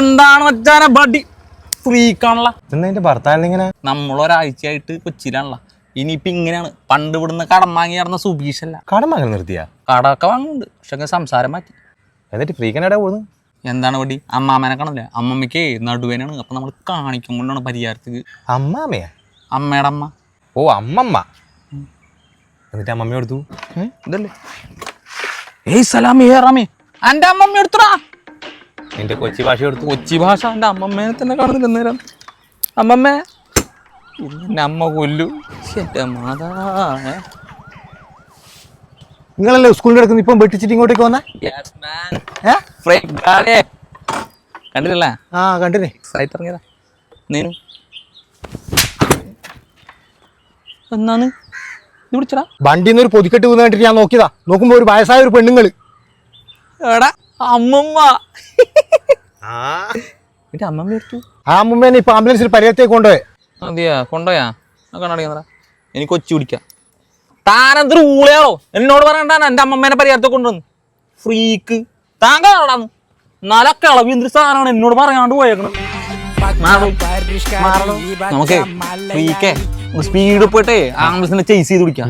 എന്താണ് മച്ചാനെ ബഡി ഫ്രീക്കാണല്ല ഭർത്താവിനെ നമ്മളൊരാഴ്ചയായിട്ട് കൊച്ചിയിലാണല്ല ഇനിയിപ്പോ ഇങ്ങനെയാണ്. പണ്ട് ഇവിടുന്ന് കടം വാങ്ങി നടന്ന സുബീഷല്ല കടം വാങ്ങി നിർത്തിയാ? കടമൊക്കെ വാങ്ങുന്നുണ്ട്. പക്ഷെ സംസാരം മാറ്റി. എന്നിട്ട് ഫ്രീക്കനെടാ പോകുന്നു എന്താണ് വടി അമ്മാമനെ കാണില്ല അമ്മമ്മയ്ക്ക് നടുവേനാണ്. അപ്പൊ നമ്മൾ കാണിക്കും കൊണ്ടാണ് പരിഹാരത്തിക്ക്. അമ്മാമയാ? അമ്മയുടെ അമ്മ. ഓ അമ്മമ്മ. എന്നിട്ട് അമ്മമ്മ കൊടുത്തു ഏ? ഇതല്ലേ? ഏയ് സലാമി ഹേറാമി. എന്റെ അമ്മമ്മ എടുത്തടാ. എന്റെ കൊച്ചി ഭാഷ എടുത്തു. കൊച്ചി ഭാഷ എന്റെ അമ്മമ്മേനെ തന്നെ കാണുന്നില്ല നേരം അമ്മമ്മേ. എന്റെ അമ്മ കൊല്ലു. എന്റെ മാതാ ഏ? നിങ്ങളല്ലേ സ്കൂളിൽ കിടക്കുന്ന ഇപ്പം വെട്ടിച്ചിട്ട് ഇങ്ങോട്ടേക്ക് വന്നേ. ഏ. കണ്ടില്ലല്ലേ ആ കണ്ടില്ലേ സൈറ്റ് ഇറങ്ങിയതാ. നീനു എന്നാണ്? ഇത് വിളിച്ചടാ വണ്ടിന്ന് ഒരു പൊതിക്കെട്ട് വീണ് കണ്ടിട്ട് ഞാൻ നോക്കിയതാ. നോക്കുമ്പോ ഒരു വയസ്സായ ഒരു പെണ്ണുങ്ങൾ. എടാ അമ്മമ്മ. എന്റെ അമ്മമ്മ എടുത്തു ആ അമ്മമ്മേനെ ഇപ്പൊ ആംബുലൻസിൽ പരിഹരത്തേക്ക് കൊണ്ടുപോയി. അതെയാ കൊണ്ടോയാ കണ്ണടിക്കുന്നടാ എനിക്ക് കൊച്ചി പിടിക്കാം. താനെന്തൊരു ഊളയാളോ? എന്നോട് പറയണ്ടാണ് എന്റെ അമ്മമ്മേനെ പരിഹാരത്തെ കൊണ്ടുവന്ന്. ഫ്രീക്ക് താൻ കാണാന്ന് നാലൊക്കെ അളവ് എന്തൊരു സാധനമാണ് എന്നോട് പറയാണ്ട് പോയേക്കണം. നമുക്ക് ഫ്രീക്കേ സ്പീഡ് പോയിട്ടേ ആംബുലൻസിനെ ചേസ് ചെയ്ത് പിടിക്കാം.